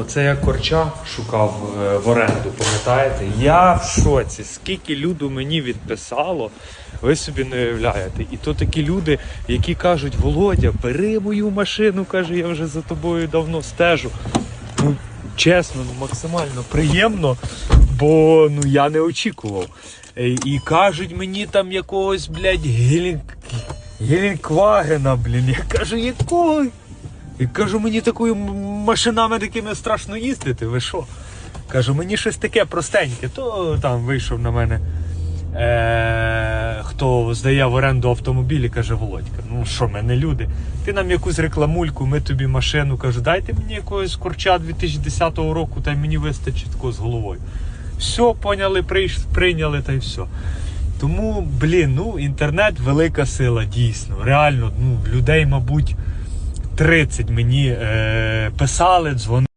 Оце я корча шукав е, в оренду, пам'ятаєте? Я в шоці. Скільки люду мені відписало, ви собі не уявляєте. І то такі люди, які кажуть, Володя, бери мою машину, каже, я вже за тобою давно стежу. Ну, чесно, ну максимально приємно, бо ну я не очікував. Е, І кажуть мені там якогось, блядь, гелін... Гелінквагена, блін. Я кажу, якого? І кажу, мені такою машинами такими страшно їздити, ви що? Кажу, мені щось таке простеньке, то там вийшов на мене. Е, хто здає в оренду автомобілі, каже Володька, ну що, ми не люди. Ти нам якусь рекламульку, ми тобі машину. Кажу, дайте мені якогось корча 2010 року, та й мені вистачить тако з головою. Все, поняли, прийш- прийняли та й все. Тому, блін, ну інтернет велика сила, дійсно. Реально, ну, людей, мабуть, 30 мені е, писали, дзвонили.